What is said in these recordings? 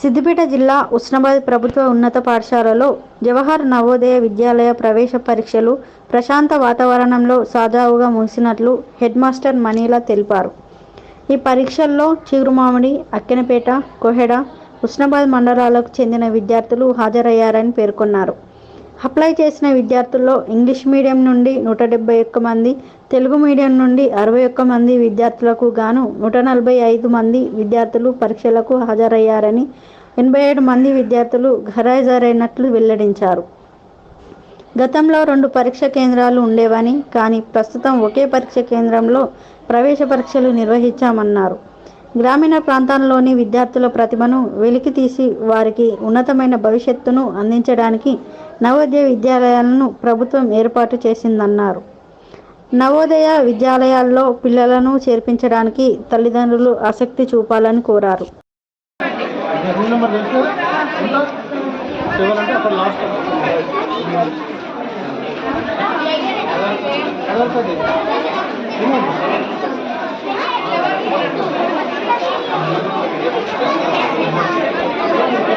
సిద్దిపేట జిల్లా ఉస్నాబాద్ ప్రభుత్వ ఉన్నత పాఠశాలలో జవహర్ నవోదయ విద్యాలయ ప్రవేశ పరీక్షలు ప్రశాంత వాతావరణంలో సజావుగా ముగిసినట్లు హెడ్ మాస్టర్ మనీలా తెలిపారు. ఈ పరీక్షల్లో చిగురుమామిడి అక్కెనపేట కొహెడ ఉస్నాబాద్ మండలాలకు చెందిన విద్యార్థులు హాజరయ్యారని పేర్కొన్నారు. అప్లై చేసిన విద్యార్థుల్లో ఇంగ్లీష్ మీడియం నుండి నూట డెబ్బై ఒక్క మంది తెలుగు మీడియం నుండి అరవై ఒక్క మంది విద్యార్థులకు గాను నూట నలభై ఐదు మంది విద్యార్థులు పరీక్షలకు హాజరయ్యారని ఎనభై ఏడు మంది విద్యార్థులు గైర్హాజరైనట్లు వెల్లడించారు. గతంలో రెండు పరీక్ష కేంద్రాలు ఉండేవని కానీ ప్రస్తుతం ఒకే పరీక్ష కేంద్రంలో ప్రవేశ పరీక్షలు నిర్వహించామన్నారు. గ్రామీణ ప్రాంతాల్లోని విద్యార్థుల ప్రతిభను వెలికితీసి వారికి ఉన్నతమైన భవిష్యత్తును అందించడానికి నవోదయ విద్యాలయాలను ప్రభుత్వం ఏర్పాటు చేసిందన్నారు. నవోదయ విద్యాలయాల్లో పిల్లలను చేర్పించడానికి తల్లిదండ్రులు ఆసక్తి చూపాలని కోరారు. Thank you.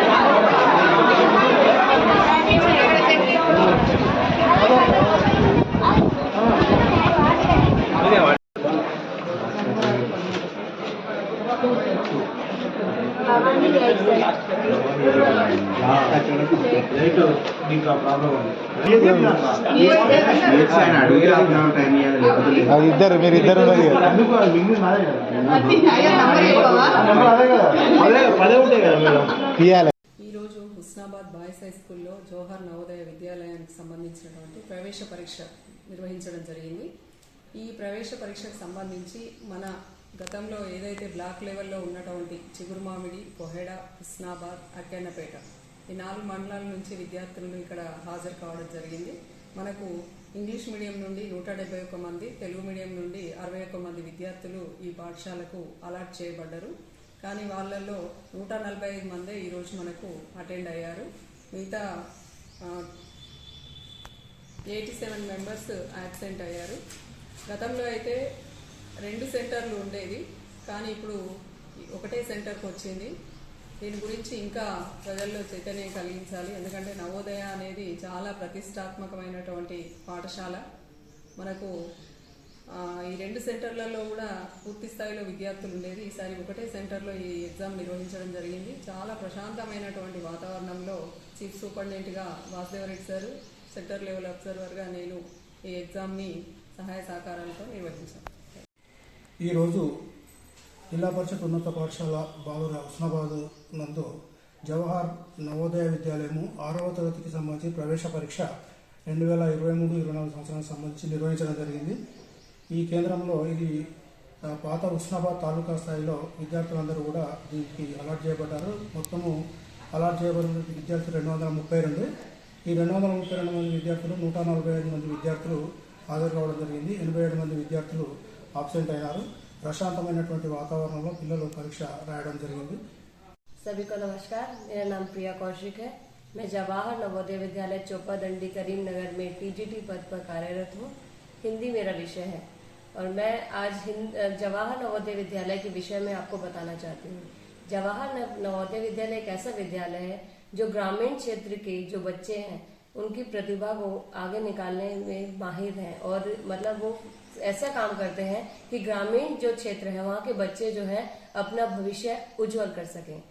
అది ఇద్దరు మీరు ఇద్దరు ఈరోజు హుస్నాబాద్ బాయ్స్ హై స్కూల్లో జోహర్ నవోదయ విద్యాలయానికి సంబంధించినటువంటి ప్రవేశ పరీక్ష నిర్వహించడం జరిగింది. ఈ ప్రవేశ పరీక్షకు సంబంధించి మన గతంలో ఏదైతే బ్లాక్ లెవెల్లో ఉన్నటువంటి చిగురుమామిడి కొహెడ హుస్నాబాద్ అక్కెన్నపేట ఈ నాలుగు మండలాల నుంచి విద్యార్థులను ఇక్కడ హాజరు కావడం జరిగింది. మనకు ఇంగ్లీష్ మీడియం నుండి నూట డెబ్బై ఒక్క మంది తెలుగు మీడియం నుండి అరవై ఒక్క మంది విద్యార్థులు ఈ పాఠశాలకు అలాట్ చేయబడ్డారు. కానీ వాళ్ళల్లో నూట నలభై ఐదు మందే ఈరోజు మనకు అటెండ్ అయ్యారు. మిగతా ఎయిటీ సెవెన్ మెంబర్స్ యాబ్సెంట్ అయ్యారు. గతంలో అయితే రెండు సెంటర్లు ఉండేవి కానీ ఇప్పుడు ఒకటే సెంటర్కి వచ్చింది దీని గురించి ఇంకా ప్రజల్లో చైతన్యం కలిగించాలి. ఎందుకంటే నవోదయ అనేది చాలా ప్రతిష్టాత్మకమైనటువంటి పాఠశాల. మనకు ఈ రెండు సెంటర్లలో కూడా పూర్తి స్థాయిలో విద్యార్థులు ఉండేది. ఈసారి ఒకటే సెంటర్లో ఈ ఎగ్జామ్ నిర్వహించడం జరిగింది. చాలా ప్రశాంతమైనటువంటి వాతావరణంలో చీఫ్ సూపరింటెండెంట్గా వాసుదేవరెడ్డి సార్ సెంటర్ లెవెల్ అబ్జర్వర్గా నేను ఈ ఎగ్జామ్ని సహాయ సహకారాలతో నిర్వహించాను. ఈరోజు జిల్లా పరిషత్ ఉన్నత పాఠశాల బాలుర హుస్నాబాద్ నందు జవహర్ నవోదయ విద్యాలయము ఆరవ తరగతికి సంబంధించి ప్రవేశ పరీక్ష రెండు వేల ఇరవై మూడు ఇరవై నాలుగు సంవత్సరానికి సంబంధించి నిర్వహించడం జరిగింది. ఈ కేంద్రంలో ఇది పాత హుస్నాబాద్ తాలూకా స్థాయిలో విద్యార్థులందరూ కూడా దీనికి అలాట్ చేయబడ్డారు. మొత్తము అలాట్ చేయబడిన విద్యార్థులు రెండు వందల ముప్పై రెండు. ఈ రెండు వందల ముప్పై రెండు మంది విద్యార్థులు నూట నలభై ఐదు మంది విద్యార్థులు హాజరు కావడం జరిగింది. ఎనభై ఏడు మంది విద్యార్థులు ఆబ్సెంట్ అయినారు. ప్రశాంతమైనటువంటి వాతావరణంలో పిల్లలు పరీక్ష రాయడం జరిగింది सभी को नमस्कार मेरा नाम प्रिया कौशिक है मैं जवाहर नवोदय विद्यालय चोपा दंडी करीमनगर में टीजीटी पद पर कार्यरत हूँ हिंदी मेरा विषय है और मैं आज हिंद जवाहर नवोदय विद्यालय के विषय में आपको बताना चाहती हूँ जवाहर नव- नवोदय विद्यालय एक ऐसा विद्यालय है जो ग्रामीण क्षेत्र के जो बच्चे हैं उनकी प्रतिभा को आगे निकालने में माहिर हैं और मतलब वो ऐसा काम करते हैं कि ग्रामीण जो क्षेत्र है, वहाँ के बच्चे जो है, अपना भविष्य उज्जवल कर सकें।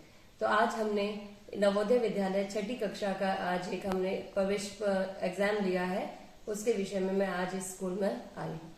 तो आज हमने नवोदय विद्यालय छठी कक्षा का आज एक हमने प्रवेश एग्ज़ाम लिया है। उसके विषय में मैं आज इस स्कूल में आई हूँ।